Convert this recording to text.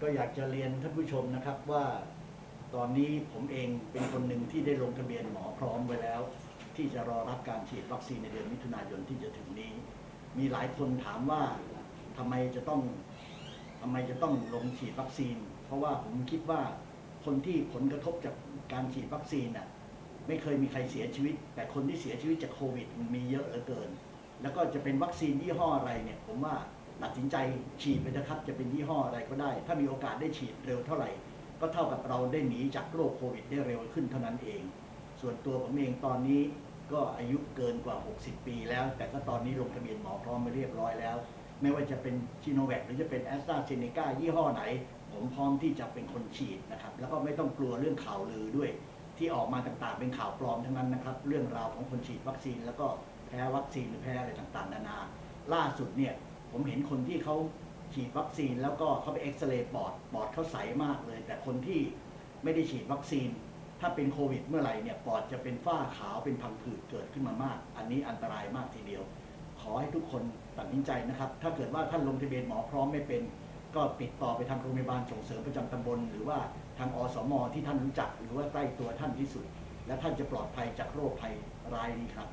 ก็อยากจะเรียนท่านผู้ชมนะครับว่าตอนนี้ผมเองเป็นคนหนึ่งที่ได้ลงทะเบียนหมอพร้อมไว้แล้ว ที่จะรอรับการฉีดวัคซีนในเดือนมิถุนายนที่จะถึงนี้ มีหลายคนถามว่าทำไมจะต้องทำไมจะต้องลงฉีดวัคซีน เพราะว่าผมคิดว่าคนที่ผลกระทบจากการฉีดวัคซีนน่ะไม่เคยมีใครเสียชีวิต แต่คนที่เสียชีวิตจากโควิดมันมีเยอะเหลือเกิน แล้วก็จะเป็นวัคซีนยี่ห้ออะไรเนี่ยผมว่า ตัดสินใจฉีดไปนะครับ จะเป็นยี่ห้ออะไรก็ได้ ถ้ามีโอกาสได้ฉีดเร็วเท่าไหร่ ก็เท่ากับเราได้หนีจากโรคโควิด ได้เร็วขึ้นเท่านั้นเอง ส่วนตัวผมเองตอนนี้ก็อายุเกินกว่า 60 ปีแล้ว แต่ก็ตอนนี้ลงทะเบียนหมอพร้อมมาเรียบร้อยแล้ว ไม่ว่าจะเป็นชิโนแวคหรือจะเป็นแอสตราเซเนกายี่ห้อไหน ผมพร้อมที่จะเป็นคนฉีดนะครับ แล้วก็ไม่ต้องกลัวเรื่องข่าวลือด้วย ที่ออกมาต่างๆ เป็นข่าวปลอมทั้งนั้นนะครับ เรื่องราวของคนฉีดวัคซีน แล้วก็แพ้วัคซีนหรือแพ้อะไรต่างๆ นานา ล่าสุดเนี่ย ผมเห็นคนที่เขาฉีดวัคซีนแล้วก็เขาไปเอ็กซเรย์ปอดปอดเขาใสมากเลย แต่คนที่ไม่ได้ฉีดวัคซีน ถ้าเป็นโควิดเมื่อไหร่เนี่ยปอดจะเป็นฝ้าขาวเป็นพังผืดเกิดขึ้นมามาก อันนี้อันตรายมากทีเดียว ขอให้ทุกคนตัดสินใจนะครับ ถ้าเกิดว่าท่านลงทะเบียนหมอพร้อมไม่เป็น ก็ติดต่อไปทางโรงพยาบาลส่งเสริมประจำตำบล หรือว่าทางอสมที่ท่านรู้จักหรือว่าใกล้ตัวท่านที่สุด และท่านจะปลอดภัยจากโรคภัยรายนี้ครับ